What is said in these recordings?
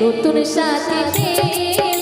নতুন সাথী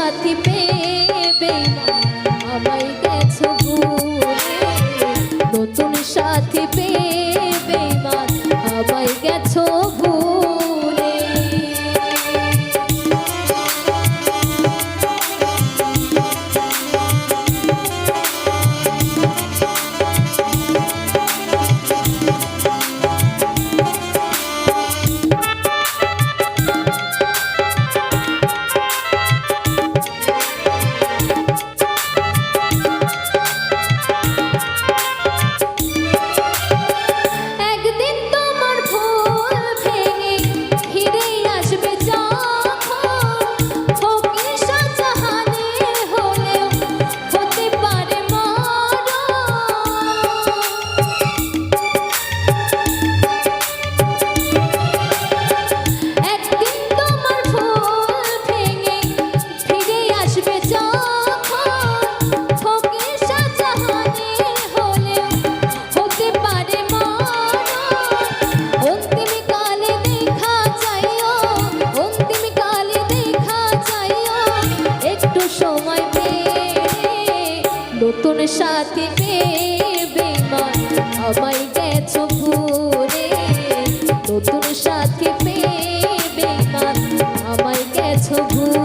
সাথী পেবে বেমান আবাই গেছো সাথী বেমান আমায় গেছো ভুলে নতুন সাথী বেমান আমায় গেছো ভুলে।